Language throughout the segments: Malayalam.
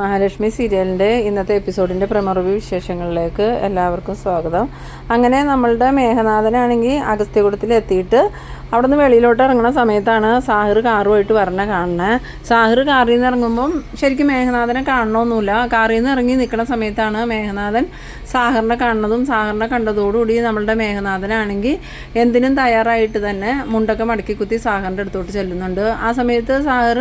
മഹാലക്ഷ്മി സീരിയലിന്റെ ഇന്നത്തെ എപ്പിസോഡിന്റെ പ്രമറിവ് വിശേഷങ്ങളിലേക്ക് എല്ലാവർക്കും സ്വാഗതം. അങ്ങനെ നമ്മളുടെ മേഘനാഥനാണെങ്കിൽ അഗസ്ത്യകുടത്തിൽ എത്തിയിട്ട് അവിടെ നിന്ന് വെളിയിലോട്ട് ഇറങ്ങുന്ന സമയത്താണ് സാഹിർ കാറുമായിട്ട് വരണ കാണുന്നത് സാഹിർ കാറിൽ നിന്ന് ഇറങ്ങുമ്പം ശരിക്കും മേഘനാഥനെ കാണണമെന്നില്ല കാറിൽ നിന്ന് ഇറങ്ങി നിൽക്കുന്ന സമയത്താണ് മേഘനാഥൻ സാഹറിനെ കാണുന്നതും സാഹറിനെ കണ്ടതോടുകൂടി നമ്മളുടെ മേഘനാഥനാണെങ്കിൽ എന്തിനും തയ്യാറായിട്ട് തന്നെ മുണ്ടൊക്കെ മടക്കി കുത്തി സാഹറിന്റെ അടുത്തോട്ട് ചെല്ലുന്നുണ്ട്. ആ സമയത്ത് സാഹർ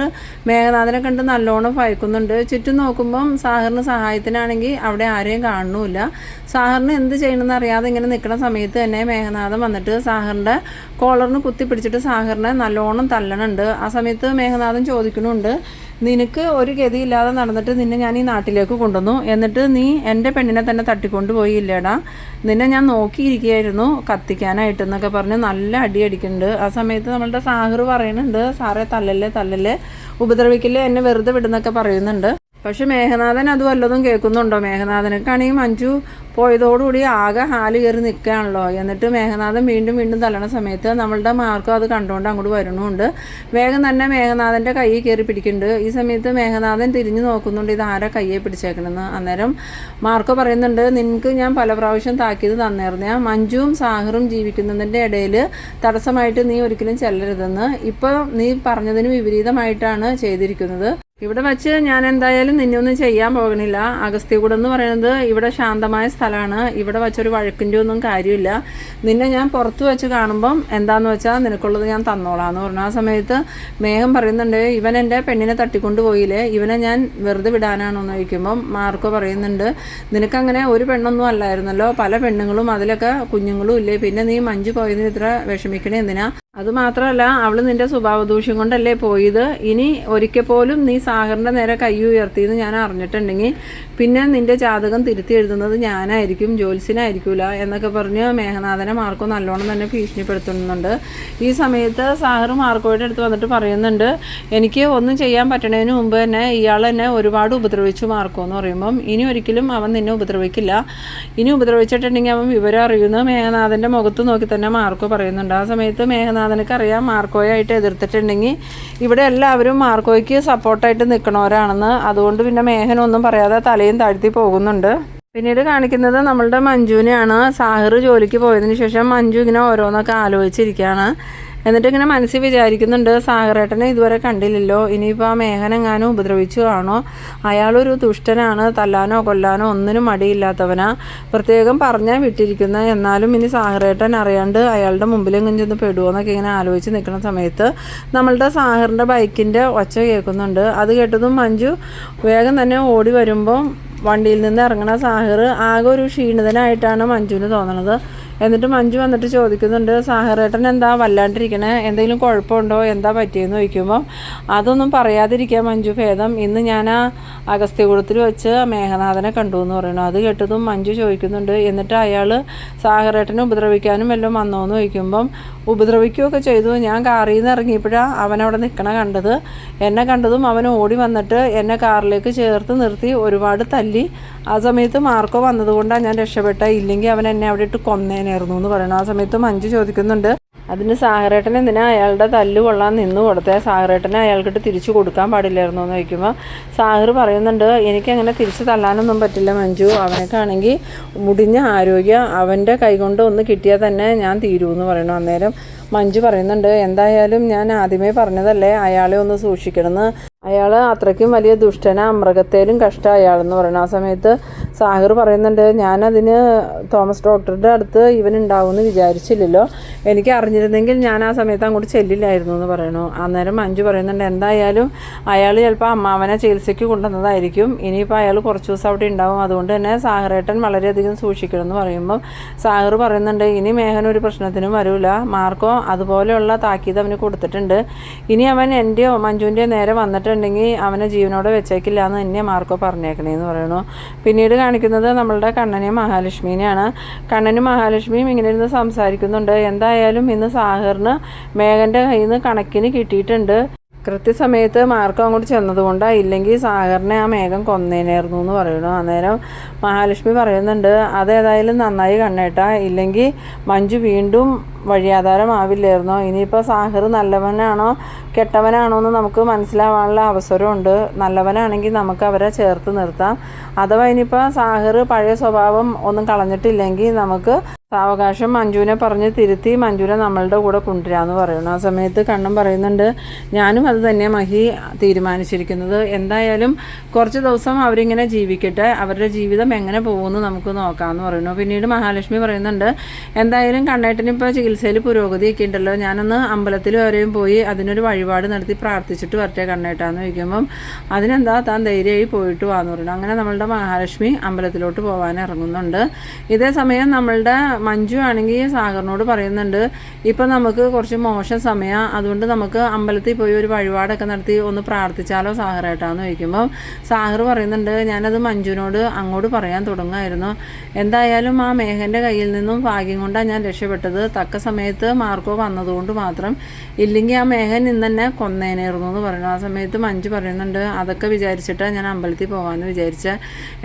മേഘനാഥനെ കണ്ട് നല്ലോണം ഭയക്കുന്നുണ്ട്. ചുറ്റും നോക്കുമ്പം സാഹറിന് സഹായത്തിനാണെങ്കിൽ അവിടെ ആരെയും കാണുന്നുമില്ല സാഹറിന് എന്ത് ചെയ്യണമെന്ന് അറിയാതെ ഇങ്ങനെ നിൽക്കുന്ന സമയത്ത് തന്നെ മേഘനാഥൻ വന്നിട്ട് സാഹറിന്റെ കോളറിന് കുത്തി പിടിച്ചിട്ട് സാഹറിനെ നല്ലോണം തല്ലണുണ്ട്. ആ സമയത്ത് മേഘനാഥൻ ചോദിക്കണുണ്ട് നിനക്ക് ഒരു ഗതിയില്ലാതെ നടന്നിട്ട് നിന്നെ ഞാൻ ഈ നാട്ടിലേക്ക് കൊണ്ടുവന്നു. എന്നിട്ട് നീ എന്റെ പെണ്ണിനെ തന്നെ തട്ടിക്കൊണ്ട് പോയില്ലേടാ. നിന്നെ ഞാൻ നോക്കിയിരിക്കുകയായിരുന്നു കത്തിക്കാനായിട്ട് എന്നൊക്കെ പറഞ്ഞ് നല്ല അടി അടിക്കുന്നുണ്ട് ആ സമയത്ത് നമ്മളുടെ സാഹർ പറയുന്നുണ്ട് സാറേ തല്ലല്ലേ തല്ലല്ലേ. ഉപദ്രവിക്കല്ലേ എന്നെ വെറുതെ വിടുന്നൊക്കെ പറയുന്നുണ്ട്. പക്ഷെ മേഘനാഥൻ അത് വല്ലതും കേൾക്കുന്നുണ്ടോ? മേഘനാഥനൊക്കെയാണെങ്കിൽ മഞ്ജു പോയതോടുകൂടി ആകെ ഹാൽ കയറി നിൽക്കുകയാണല്ലോ. എന്നിട്ട് മേഘനാഥൻ വീണ്ടും വീണ്ടും തള്ളണ സമയത്ത് നമ്മളുടെ മാർക്കും അത് കണ്ടുകൊണ്ട് അങ്ങോട്ട് വരണമുണ്ട് വേഗം തന്നെ മേഘനാഥന്റെ കൈ കയറി പിടിക്കുന്നുണ്ട്. ഈ സമയത്ത് മേഘനാഥൻ തിരിഞ്ഞു നോക്കുന്നുണ്ട് ഇത് ആരാ കയ്യെ പിടിച്ചേക്കണമെന്ന് അന്നേരം മാർക്കോ പറയുന്നുണ്ട് നിനക്ക് ഞാൻ പല പ്രാവശ്യം താക്കീത് തന്നേർന്ന മഞ്ജുവും സാഹറും ജീവിക്കുന്നതിന്റെ ഇടയിൽ തടസ്സമായിട്ട് നീ ഒരിക്കലും ചെല്ലരുതെന്ന്. ഇപ്പോൾ നീ പറഞ്ഞതിന് വിപരീതമായിട്ടാണ് ചെയ്തിരിക്കുന്നത്. ഇവിടെ വെച്ച് ഞാൻ എന്തായാലും നിന്നൊന്നും ചെയ്യാൻ പോകണില്ല അഗസ്ത്യകൂടം എന്ന് പറയുന്നത് ഇവിടെ ശാന്തമായ സ്ഥലമാണ്. ഇവിടെ വെച്ചൊരു വഴക്കിന്റെ ഒന്നും കാര്യമില്ല. നിന്നെ ഞാൻ പുറത്ത് വെച്ച് കാണുമ്പം എന്താന്ന് വെച്ചാൽ നിനക്കുള്ളത് ഞാൻ തന്നോളാം എന്ന് പറഞ്ഞു. ആ സമയത്ത് മേഘം പറയുന്നുണ്ട് ഇവൻ എന്റെ പെണ്ണിനെ തട്ടിക്കൊണ്ട് പോയില്ലേ? ഇവനെ ഞാൻ വെറുതെ വിടാനാണോ? എന്ന് ചോദിക്കുമ്പം മാർക്കോ പറയുന്നുണ്ട് നിനക്കങ്ങനെ ഒരു പെണ്ണൊന്നും അല്ലായിരുന്നല്ലോ. പല പെണ്ണുങ്ങളും അതിലൊക്കെ കുഞ്ഞുങ്ങളും ഇല്ലേ? പിന്നെ നീ മഞ്ജു പോയതിന് ഇത്ര വിഷമിക്കണേ എന്തിനാ? അതുമാത്രമല്ല അവൾ നിന്റെ സ്വഭാവദൂഷ്യം കൊണ്ടല്ലേ പോയത്? ഇനി ഒരിക്കൽ പോലും നീ സാഹറിന്റെ നേരെ കൈ ഉയർത്തിയെന്ന് ഞാൻ അറിഞ്ഞിട്ടുണ്ടെങ്കിൽ പിന്നെ നിന്റെ ജാതകം തിരുത്തി എഴുതുന്നത് ഞാനായിരിക്കും ജ്യോത്സ്യനായിരിക്കില്ല എന്നൊക്കെ പറഞ്ഞ് മേഘനാഥനെ മാർക്കോ നല്ലോണം തന്നെ ഭീഷണിപ്പെടുത്തുന്നുണ്ട്. ഈ സമയത്ത് സാഹർ മാർക്കോയുടെ അടുത്ത് വന്നിട്ട് പറയുന്നുണ്ട് എനിക്ക് ഒന്നും ചെയ്യാൻ പറ്റണതിന് മുമ്പ് തന്നെ ഇയാൾ എന്നെ ഒരുപാട് ഉപദ്രവിച്ചു മാർക്കോ എന്ന് പറയുമ്പം ഇനി ഒരിക്കലും അവൻ നിന്നെ ഉപദ്രവിക്കില്ല. ഇനി ഉപദ്രവിച്ചിട്ടുണ്ടെങ്കിൽ അവൻ വിവരം അറിയുന്നു മേഘനാഥന്റെ മുഖത്ത് നോക്കി തന്നെ മാർക്കോ പറയുന്നുണ്ട്. ആ സമയത്ത് മേഘനാഥനക്ക് അറിയാം മാർക്കോയായിട്ട് എതിർത്തിട്ടുണ്ടെങ്കിൽ ഇവിടെ എല്ലാവരും മാർക്കോയ്ക്ക് സപ്പോർട്ടായിട്ട് നിൽക്കണവരാണെന്ന്. അതുകൊണ്ട് പിന്നെ മേഘനൊന്നും പറയാതെ തലയും താഴ്ത്തി പോകുന്നുണ്ട്. പിന്നീട് കാണിക്കുന്നത് നമ്മളുടെ മഞ്ജുവിനെയാണ്. സാഹിർ ജോലിക്ക് പോയതിന് ശേഷം മഞ്ജു ഇങ്ങനെ ഓരോന്നൊക്കെ ആലോചിച്ചിരിക്കുകയാണ്. എന്നിട്ട് ഇങ്ങനെ മനസ്സിൽ വിചാരിക്കുന്നുണ്ട് സാഗറേട്ടനെ ഇതുവരെ കണ്ടില്ലല്ലോ. ഇനിയിപ്പോൾ ആ മേഘനെങ്ങാനും ഉപദ്രവിച്ചു കാണോ? അയാളൊരു ദുഷ്ടനാണ്. തല്ലാനോ കൊല്ലാനോ ഒന്നിനും മടിയില്ലാത്തവനാ. പ്രത്യേകം പറഞ്ഞാൽ വിട്ടിരിക്കുന്ന. എന്നാലും ഇനി സാഗറേട്ടൻ അറിയാണ്ട് അയാളുടെ മുമ്പിലെങ്ങും ചെന്ന് പെടുവോന്നൊക്കെ ഇങ്ങനെ ആലോചിച്ച് നിൽക്കുന്ന സമയത്ത് നമ്മളുടെ സാഗറിന്റെ ബൈക്കിന്റെ ഒച്ച കേൾക്കുന്നുണ്ട്. അത് കേട്ടതും മഞ്ജു വേഗം തന്നെ ഓടി വരുമ്പം വണ്ടിയിൽ നിന്ന് ഇറങ്ങണ സാഹിർ ആകെ ഒരു ക്ഷീണിതനായിട്ടാണ് മഞ്ജുവിന് തോന്നണത്. എന്നിട്ട് മഞ്ജു വന്നിട്ട് ചോദിക്കുന്നുണ്ട് സാഹറേട്ടൻ എന്താ വല്ലാണ്ടിരിക്കണേ? എന്തെങ്കിലും കുഴപ്പമുണ്ടോ? എന്താ പറ്റിയെന്ന് ചോദിക്കുമ്പോൾ അതൊന്നും പറയാതിരിക്കാൻ മഞ്ജു ഭേദം. ഇന്ന് ഞാൻ ആ അഗസ്ത്യകുളത്തിൽ വെച്ച് മേഘനാഥനെ കണ്ടു എന്ന് പറയുന്നു. അത് കേട്ടതും മഞ്ജു ചോദിക്കുന്നുണ്ട് എന്നിട്ട് അയാൾ സാഹറേട്ടനെ ഉപദ്രവിക്കാനും വല്ലതും വന്നോ? എന്ന് ചോദിക്കുമ്പം ഉപദ്രവിക്കുകയൊക്കെ ചെയ്തു. ഞാൻ കാറിൽ നിന്ന് ഇറങ്ങിയപ്പോഴാണ് അവനവിടെ നിൽക്കണ കണ്ടത്. എന്നെ കണ്ടതും അവൻ ഓടി വന്നിട്ട് എന്നെ കാറിലേക്ക് ചേർത്ത് നിർത്തി ഒരുപാട് തല്ലി. ആ സമയത്ത് മാർക്കോ വന്നതുകൊണ്ടാണ് ഞാൻ രക്ഷപ്പെട്ട. ഇല്ലെങ്കിൽ അവൻ എന്നെ അവിടെ ഇട്ട് കൊന്നേനായിരുന്നു എന്ന് പറയണം. ആ സമയത്ത് മഞ്ജു ചോദിക്കുന്നുണ്ട് അതിന് സാഹറേട്ടൻ എന്തിനാ അയാളുടെ തല്ല് കൊള്ളാൻ നിന്ന് കൊടുത്തേ? സാഹറേട്ടനെ അയാൾക്കിട്ട് തിരിച്ചു കൊടുക്കാൻ പാടില്ലായിരുന്നു? എന്ന് ചോദിക്കുമ്പോൾ സാഹർ പറയുന്നുണ്ട് എനിക്കങ്ങനെ തിരിച്ചു തല്ലാനൊന്നും പറ്റില്ല മഞ്ജു. അവനൊക്കെയാണെങ്കിൽ മുടിഞ്ഞ ആരോഗ്യം അവന്റെ കൈകൊണ്ട് ഒന്ന് കിട്ടിയാൽ തന്നെ ഞാൻ തീരുമെന്ന് പറയുന്നു അന്നേരം മഞ്ജു പറയുന്നുണ്ട് എന്തായാലും ഞാൻ ആദ്യമേ പറഞ്ഞതല്ലേ അയാളെ ഒന്ന് സൂക്ഷിക്കണമെന്ന്. അയാൾ അത്രയ്ക്കും വലിയ ദുഷ്ടന മൃഗത്തേലും കഷ്ടം അയാളെന്ന് പറയുന്നു. ആ സമയത്ത് സാഹിർ പറയുന്നുണ്ട് ഞാനതിന് തോമസ് ഡോക്ടറുടെ അടുത്ത് ഇവൻ ഉണ്ടാവുമെന്ന് വിചാരിച്ചില്ലല്ലോ. എനിക്ക് അറിഞ്ഞിരുന്നെങ്കിൽ ഞാൻ ആ സമയത്ത് അങ്ങോട്ട് ചെല്ലില്ലായിരുന്നു എന്ന് പറയണു അന്നേരം മഞ്ജു പറയുന്നുണ്ട് എന്തായാലും അയാൾ ചിലപ്പോൾ അമ്മാവനെ ചികിത്സയ്ക്ക് കൊണ്ടുവന്നതായിരിക്കും. ഇനിയിപ്പോൾ അയാൾ കുറച്ച് ദിവസം അവിടെ ഉണ്ടാവും. അതുകൊണ്ട് തന്നെ സാഹറേട്ടൻ വളരെയധികം സൂക്ഷിക്കണം എന്ന് പറയുമ്പം സാഹിർ പറയുന്നുണ്ട് ഇനി മേഘന ഒരു പ്രശ്നത്തിനും വരില്ല മാർക്കോ അതുപോലെയുള്ള താക്കീത് അവന് കൊടുത്തിട്ടുണ്ട്. ഇനി അവൻ എന്റെയോ മഞ്ജുവിന്റെയോ നേരെ വന്നിട്ടുണ്ടെങ്കിൽ അവനെ ജീവനോടെ വെച്ചേക്കില്ല എന്ന് തന്നെ മാർക്കോ പറഞ്ഞേക്കണേന്ന് പറയണു പിന്നീട് കാണിക്കുന്നത് നമ്മളുടെ കണ്ണനെയും മഹാലക്ഷ്മീനെയാണ്. കണ്ണനും മഹാലക്ഷ്മിയും ഇങ്ങനെ ഇരുന്ന് സംസാരിക്കുന്നുണ്ട്. എന്തായാലും ഇന്ന് സാഹറിന് മേഘന്റെ കയ്യിൽ നിന്ന് കണക്കിന് കിട്ടിയിട്ടുണ്ട്. കൃത്യസമയത്ത് മാർക്കം അങ്ങോട്ട് ചെന്നതുകൊണ്ട് ഇല്ലെങ്കിൽ സാഗറിനെ ആ മേഘം കൊന്നേനായിരുന്നു എന്ന് പറയുന്നു. അന്നേരം മഹാലക്ഷ്മി പറയുന്നുണ്ട് അതേതായാലും നന്നായി കണ്ണേട്ട. ഇല്ലെങ്കിൽ മഞ്ജു വീണ്ടും വഴിയാധാരമാവില്ലായിരുന്നോ ഇനിയിപ്പോൾ സാഹർ നല്ലവനാണോ കെട്ടവനാണോ എന്ന് നമുക്ക് മനസ്സിലാവാനുള്ള അവസരമുണ്ട്. നല്ലവനാണെങ്കിൽ നമുക്ക് അവരെ ചേർത്ത് നിർത്താം. അഥവാ ഇനിയിപ്പോൾ സാഹർ പഴയ സ്വഭാവം ഒന്നും കളഞ്ഞിട്ടില്ലെങ്കിൽ നമുക്ക് സാവകാശം മഞ്ജുവിനെ പറഞ്ഞ് തിരുത്തി മഞ്ജുവിനെ നമ്മളുടെ കൂടെ കൊണ്ടുവരാമെന്ന് പറയുന്നു. ആ സമയത്ത് കണ്ണൻ പറയുന്നുണ്ട് ഞാനും അത് തന്നെ മഹി തീരുമാനിച്ചിരിക്കുന്നത്. എന്തായാലും കുറച്ച് ദിവസം അവരിങ്ങനെ ജീവിക്കട്ടെ. അവരുടെ ജീവിതം എങ്ങനെ പോകുമെന്ന് നമുക്ക് നോക്കാമെന്ന് പറയുന്നു. പിന്നീട് മഹാലക്ഷ്മി പറയുന്നുണ്ട് എന്തായാലും കണ്ണേട്ടന് ഇപ്പോൾ ചികിത്സയിൽ പുരോഗതിയൊക്കെ ഉണ്ടല്ലോ. ഞാനൊന്ന് അമ്പലത്തിൽ വരെയും പോയി അതിനൊരു വഴിപാട് നടത്തി പ്രാർത്ഥിച്ചിട്ട് വരട്ടെ കണ്ണേട്ടാന്ന് ചോദിക്കുമ്പം അതിനെന്താ താൻ ധൈര്യമായി പോയിട്ട് വാന്ന് പറയുന്നു. അങ്ങനെ നമ്മളുടെ മഹാലക്ഷ്മി അമ്പലത്തിലോട്ട് പോകാൻ ഇറങ്ങുന്നുണ്ട്. ഇതേ സമയം നമ്മളുടെ മഞ്ജു ആണെങ്കിൽ സാഗറിനോട് പറയുന്നുണ്ട് ഇപ്പം നമുക്ക് കുറച്ച് മോശം സമയം അതുകൊണ്ട് നമുക്ക് അമ്പലത്തിൽ പോയി ഒരു വഴിപാടൊക്കെ നടത്തി ഒന്ന് പ്രാർത്ഥിച്ചാലോ സാഗറേട്ടാന്ന് ചോദിക്കുമ്പോൾ സാഗർ പറയുന്നുണ്ട് ഞാനത് മഞ്ജുവിനോട് അങ്ങോട്ട് പറയാൻ തുടങ്ങുമായിരുന്നു. എന്തായാലും ആ മേഘന്റെ കയ്യിൽ നിന്നും ഭാഗ്യം കൊണ്ടാണ് ഞാൻ രക്ഷപ്പെട്ടത്. തക്ക സമയത്ത് മാർക്കോ വന്നതുകൊണ്ട് മാത്രം. ഇല്ലെങ്കിൽ ആ മേഘൻ ഇന്ന് തന്നെ കൊന്നേനായിരുന്നു എന്ന് പറയുന്നു. ആ സമയത്ത് മഞ്ജു പറയുന്നുണ്ട് അതൊക്കെ വിചാരിച്ചിട്ട് ഞാൻ അമ്പലത്തിൽ പോകാമെന്ന് വിചാരിച്ച.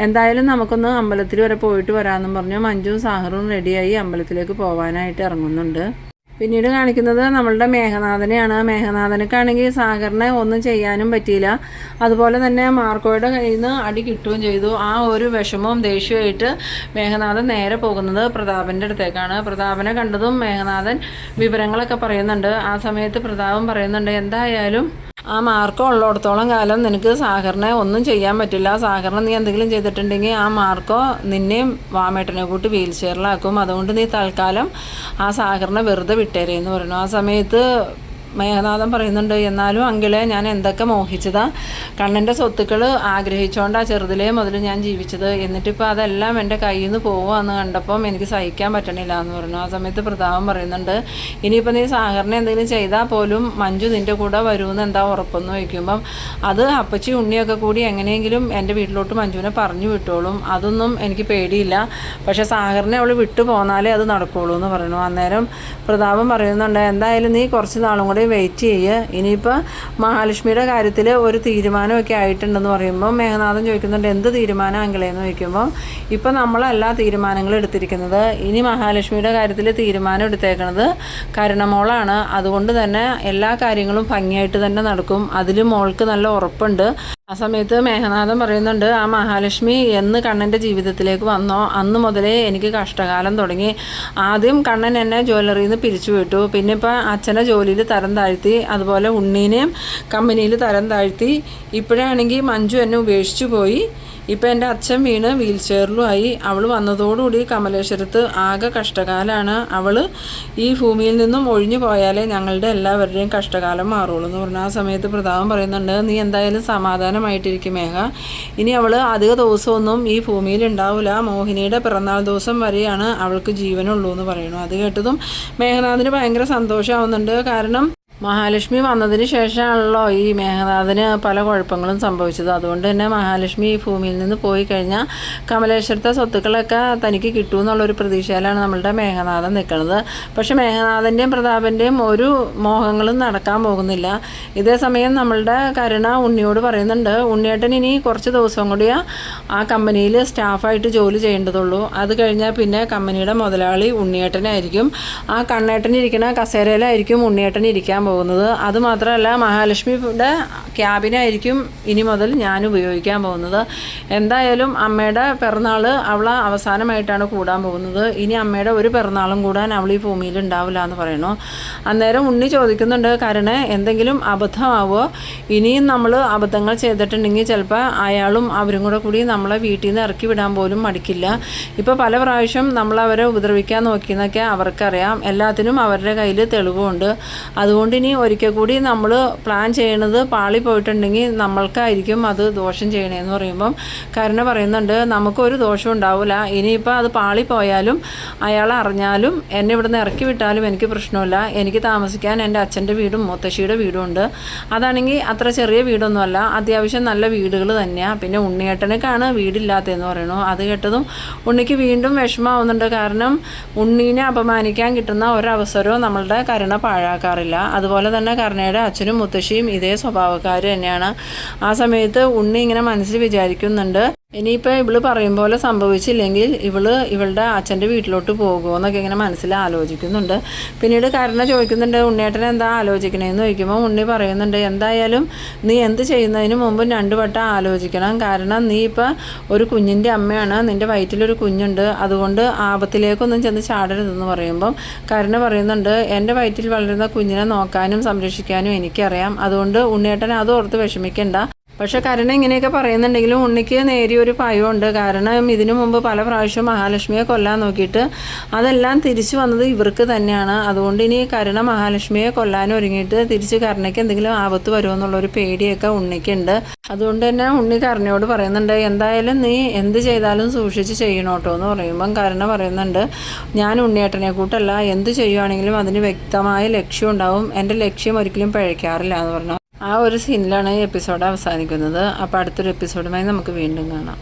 എന്തായാലും നമുക്കൊന്ന് അമ്പലത്തിൽ വരെ പോയിട്ട് വരാമെന്നും പറഞ്ഞു. മഞ്ജുവും സാഹറും റെഡിയായി അമ്പലത്തിലേക്ക് പോകാനായിട്ട് ഇറങ്ങുന്നുണ്ട്. പിന്നീട് കാണിക്കുന്നത് നമ്മളുടെ മേഘനാഥനെയാണ്. മേഘനാഥനക്കാണെങ്കിൽ സാഗറിനെ ഒന്നും ചെയ്യാനും പറ്റിയില്ല. അതുപോലെ തന്നെ മാർക്കോയുടെ കയ്യിൽ നിന്ന് അടി കിട്ടുകയും ചെയ്തു. ആ ഒരു വിഷമവും ദേഷ്യമായിട്ട് മേഘനാഥൻ നേരെ പോകുന്നത് പ്രതാപന്റെ അടുത്തേക്കാണ്. പ്രതാപനെ കണ്ടതും മേഘനാഥൻ വിവരങ്ങളൊക്കെ പറയുന്നുണ്ട്. ആ സമയത്ത് പ്രതാപൻ പറയുന്നുണ്ട് എന്തായാലും ആ മാർക്കം ഉള്ളിടത്തോളം കാലം നിനക്ക് സാഹറിനെ ഒന്നും ചെയ്യാൻ പറ്റില്ല. സാഹറിനെ നീ എന്തെങ്കിലും ചെയ്തിട്ടുണ്ടെങ്കിൽ ആ മാർക്കോ നിന്നെയും വാമേട്ടനെ കൂട്ടി വീൽ ചെയറിലാക്കും അതുകൊണ്ട് നീ തൽക്കാലം ആ സാഹറിനെ വെറുതെ വിട്ടേരേന്ന് പറയുന്നു. ആ സമയത്ത് മേഘനാഥൻ പറയുന്നുണ്ട് എന്നാലും അങ്കിളെ ഞാൻ എന്തൊക്കെ മോഹിച്ചതാ? കണ്ണന്റെ സ്വത്തുക്കൾ ആഗ്രഹിച്ചോണ്ടാ ചെറുതിലേ മുതൽ ഞാൻ ജീവിച്ചത്. എന്നിട്ടിപ്പോൾ അതെല്ലാം എന്റെ കയ്യിൽ നിന്ന് പോവാന്ന് കണ്ടപ്പം എനിക്ക് സഹിക്കാൻ പറ്റണില്ല എന്ന് പറഞ്ഞു. ആ സമയത്ത് പ്രതാപം പറയുന്നുണ്ട് ഇനിയിപ്പോൾ നീ സാഹറിനെ എന്തെങ്കിലും ചെയ്താൽ പോലും മഞ്ജു നിന്റെ കൂടെ വരുമെന്ന് എന്താ ഉറപ്പെന്ന് ചോദിക്കുമ്പം അത് അപ്പച്ചി ഉണ്ണിയൊക്കെ കൂടി എങ്ങനെയെങ്കിലും എന്റെ വീട്ടിലോട്ട് മഞ്ജുവിനെ പറഞ്ഞു വിട്ടോളും. അതൊന്നും എനിക്ക് പേടിയില്ല. പക്ഷേ സാഗറിനെ അവൾ വിട്ടു പോന്നാലേ അത് നടക്കുള്ളൂ എന്ന് പറയുന്നു അന്നേരം പ്രതാപം പറയുന്നുണ്ട് എന്തായാലും നീ കുറച്ച് നാളും വെയിറ്റ് ചെയ്യുക ഇനിയിപ്പോൾ മഹാലക്ഷ്മിയുടെ കാര്യത്തിൽ ഒരു തീരുമാനമൊക്കെ ആയിട്ടുണ്ടെന്ന് പറയുമ്പോൾ മേഘനാഥൻ ചോദിക്കുന്നുണ്ട് എന്ത് തീരുമാനം അങ്കിളേന്ന് ചോദിക്കുമ്പോൾ ഇപ്പോൾ നമ്മളല്ല തീരുമാനങ്ങൾ എടുത്തിരിക്കുന്നത് ഇനി മഹാലക്ഷ്മിയുടെ കാര്യത്തിൽ തീരുമാനം എടുത്തേക്കണത് കരുണമോളാണ്. അതുകൊണ്ട് തന്നെ എല്ലാ കാര്യങ്ങളും ഭംഗിയായിട്ട് തന്നെ നടക്കും. അതിൽ മോൾക്ക് നല്ല ഉറപ്പുണ്ട്. ആ സമയത്ത് മേഘനാഥൻ പറയുന്നുണ്ട് ആ മഹാലക്ഷ്മി എന്ന് കണ്ണന്റെ ജീവിതത്തിലേക്ക് വന്നോ? അന്ന് മുതലേ എനിക്ക് കഷ്ടകാലം തുടങ്ങി. ആദ്യം കണ്ണൻ എന്നെ ജ്വല്ലറിയിൽ നിന്ന് പിരിച്ചു വിട്ടു. പിന്നെ ഇപ്പം അച്ഛനെ ജോലിയിൽ തരം താഴ്ത്തി അതുപോലെ ഉണ്ണീനെയും കമ്പനിയിൽ തരം താഴ്ത്തി. ഇപ്പോഴാണെങ്കിൽ മഞ്ജു എന്നെ ഉപേക്ഷിച്ചു പോയി. ഇപ്പം എന്റെ അച്ഛൻ വീണ് വീൽ ചെയറിലുമായി. അവൾ വന്നതോടുകൂടി കമലേശ്വരത്ത് ആകെ കഷ്ടകാലമാണ് അവൾ ഈ ഭൂമിയിൽ നിന്നും ഒഴിഞ്ഞു പോയാലേ ഞങ്ങളുടെ എല്ലാവരുടെയും കഷ്ടകാലം മാറുള്ളൂ എന്ന് പറഞ്ഞാൽ ആ സമയത്ത് പ്രതാപം പറയുന്നുണ്ട് നീ എന്തായാലും സമാധാനമായിട്ടിരിക്കും മേഘ ഇനി അവൾ അധിക ദിവസമൊന്നും ഈ ഭൂമിയിൽ ഉണ്ടാവില്ല മോഹിനിയുടെ പിറന്നാൾ ദിവസം വരെയാണ് അവൾക്ക് ജീവനുള്ളൂ എന്ന് പറയുന്നു. അത് കേട്ടതും മേഘനാഥിന് ഭയങ്കര സന്തോഷമാവുന്നുണ്ട്. കാരണം മഹാലക്ഷ്മി വന്നതിന് ശേഷമാണല്ലോ ഈ മേഘനാഥന് പല കുഴപ്പങ്ങളും സംഭവിച്ചത്. അതുകൊണ്ട് തന്നെ മഹാലക്ഷ്മി ഈ ഭൂമിയിൽ നിന്ന് പോയി കഴിഞ്ഞാൽ കമലേശ്വരത്തെ സ്വത്തുക്കളൊക്കെ തനിക്ക് കിട്ടും എന്നുള്ളൊരു പ്രതീക്ഷയിലാണ് നമ്മളുടെ മേഘനാഥൻ നിൽക്കുന്നത്. പക്ഷേ മേഘനാഥന്റെയും പ്രതാപന്റെയും ഒരു മോഹങ്ങളും നടക്കാൻ പോകുന്നില്ല. ഇതേ സമയം നമ്മളുടെ കരുണ ഉണ്ണിയോട് പറയുന്നുണ്ട് ഉണ്ണിയേട്ടൻ ഇനി കുറച്ച് ദിവസം കൂടി ആ കമ്പനിയിൽ സ്റ്റാഫായിട്ട് ജോലി ചെയ്യേണ്ടതുള്ളൂ. അത് കഴിഞ്ഞാൽ പിന്നെ കമ്പനിയുടെ മുതലാളി ഉണ്ണിയേട്ടനായിരിക്കും. ആ കണ്ണേട്ടനിരിക്കുന്ന കസേരയിലായിരിക്കും ഉണ്ണിയേട്ടൻ ഇരിക്കാൻ പോകുന്നത്. അതുമാത്രമല്ല മഹാലക്ഷ്മിയുടെ ക്യാബിനായിരിക്കും ഇനി മുതൽ ഞാൻ ഉപയോഗിക്കാൻ പോകുന്നത്. എന്തായാലും അമ്മയുടെ പിറന്നാൾ അവൾ അവസാനമായിട്ടാണ് കൂടാൻ പോകുന്നത്. ഇനി അമ്മയുടെ ഒരു പിറന്നാളും കൂടാൻ അവൾ ഈ ഭൂമിയിൽ ഉണ്ടാവില്ല എന്ന് പറയുന്നു. അന്നേരം ഉണ്ണി ചോദിക്കുന്നുണ്ട് കാരണം എന്തെങ്കിലും അബദ്ധമാവോ? ഇനിയും നമ്മൾ അബദ്ധങ്ങൾ ചെയ്തിട്ടുണ്ടെങ്കിൽ ചിലപ്പോൾ അയാളും അവരും കൂടെ കൂടി നമ്മളെ വീട്ടിൽ നിന്ന് ഇറക്കി വിടാൻ പോലും മടിക്കില്ല. ഇപ്പോൾ പല പ്രാവശ്യം നമ്മൾ അവരെ ഉപദ്രവിക്കാൻ നോക്കിയെന്നൊക്കെ അവർക്കറിയാം. എല്ലാത്തിനും അവരുടെ കയ്യിൽ തെളിവുണ്ട്. അതുകൊണ്ട് ഇനി ഒരിക്കൽ കൂടി നമ്മൾ പ്ലാൻ ചെയ്യണത് പാളി പോയിട്ടുണ്ടെങ്കിൽ നമ്മൾക്കായിരിക്കും അത് ദോഷം ചെയ്യണേന്ന് പറയുമ്പം കരുണ പറയുന്നുണ്ട് നമുക്കൊരു ദോഷം ഉണ്ടാവില്ല ഇനിയിപ്പോൾ അത് പാളി പോയാലും അയാൾ അറിഞ്ഞാലും എന്നെ ഇവിടുന്ന് ഇറക്കി വിട്ടാലും എനിക്ക് പ്രശ്നമില്ല. എനിക്ക് താമസിക്കാൻ എന്റെ അച്ഛന്റെ വീടും മുത്തശ്ശിയുടെ വീടും ഉണ്ട്. അതാണെങ്കിൽ അത്ര ചെറിയ വീടൊന്നുമല്ല. അത്യാവശ്യം നല്ല വീടുകൾ തന്നെയാണ് പിന്നെ ഉണ്ണിയേട്ടനൊക്കെയാണ് വീടില്ലാത്തതെന്ന് പറയണു അത് കേട്ടതും ഉണ്ണിക്ക് വീണ്ടും വിഷമാവുന്നുണ്ട്. കാരണം ഉണ്ണീനെ അപമാനിക്കാൻ കിട്ടുന്ന ഒരവസരവും നമ്മളുടെ കരുണ പാഴാക്കാറില്ല. അത് അതുപോലെ തന്നെ കർണയുടെ അച്ഛനും മുത്തശ്ശിയും ഇതേ സ്വഭാവക്കാർ തന്നെയാണ്. ആ സമയത്ത് ഉണ്ണി ഇങ്ങനെ മനസ്സിൽ വിചാരിക്കുന്നുണ്ട്. ഇനിയിപ്പോൾ ഇവൾ പറയും പോലെ സംഭവിച്ചില്ലെങ്കിൽ ഇവൾ ഇവളുടെ അച്ഛന്റെ വീട്ടിലോട്ട് പോകുമോ എന്നൊക്കെ ഇങ്ങനെ മനസ്സിൽ ആലോചിക്കുന്നുണ്ട്. പിന്നീട് കരുണ ചോദിക്കുന്നുണ്ട് ഉണ്ണിയേട്ടൻ എന്താ ആലോചിക്കണേന്ന്? ചോദിക്കുമ്പോൾ ഉണ്ണി പറയുന്നുണ്ട് എന്തായാലും നീ എന്ത് ചെയ്യുന്നതിന് മുമ്പ് രണ്ടു വട്ടം ആലോചിക്കണം. കാരണം നീ ഇപ്പം ഒരു കുഞ്ഞിന്റെ അമ്മയാണ് നിന്റെ വയറ്റിലൊരു കുഞ്ഞുണ്ട്. അതുകൊണ്ട് ആപത്തിലേക്കൊന്നും ചെന്ന് ചാടരുതെന്ന് പറയുമ്പം കരുണ പറയുന്നുണ്ട് എന്റെ വയറ്റിൽ വളരുന്ന കുഞ്ഞിനെ നോക്കാനും സംരക്ഷിക്കാനും എനിക്കറിയാം. അതുകൊണ്ട് ഉണ്ണിയേട്ടൻ അത് ഓർത്ത് വിഷമിക്കണ്ട. പക്ഷെ കരുണ ഇങ്ങനെയൊക്കെ പറയുന്നുണ്ടെങ്കിലും ഉണ്ണിക്ക് നേരിയൊരു ഭയമുണ്ട്. കാരണം ഇതിനു മുമ്പ് പല പ്രാവശ്യം മഹാലക്ഷ്മിയെ കൊല്ലാൻ നോക്കിയിട്ട് അതെല്ലാം തിരിച്ചു വന്നത് ഇവർക്ക് തന്നെയാണ്. അതുകൊണ്ട് ഇനി കരുണ മഹാലക്ഷ്മിയെ കൊല്ലാൻ ഒരുങ്ങിയിട്ട് തിരിച്ച് കരുണയ്ക്ക് എന്തെങ്കിലും ആപത്ത് വരുമോ എന്നുള്ളൊരു പേടിയൊക്കെ ഉണ്ണിക്കുണ്ട്. അതുകൊണ്ട് തന്നെ ഉണ്ണി കരുണയോട് പറയുന്നുണ്ട് എന്തായാലും നീ എന്ത് ചെയ്താലും സൂക്ഷിച്ച് ചെയ്യണോട്ടോ? എന്ന് പറയുമ്പം കരുണ പറയുന്നുണ്ട് ഞാൻ ഉണ്ണിയേട്ടനെ കൂട്ടല്ല. എന്ത് ചെയ്യുവാണെങ്കിലും അതിന് വ്യക്തമായ ലക്ഷ്യം ഉണ്ടാവും. എന്റെ ലക്ഷ്യം ഒരിക്കലും പഴയ്ക്കാറില്ല എന്ന് പറഞ്ഞു. ആ ഒരു സീനിലാണ് ഈ എപ്പിസോഡ് അവസാനിക്കുന്നത്. അപ്പോൾ അടുത്തൊരു എപ്പിസോഡുമായി നമുക്ക് വീണ്ടും കാണാം.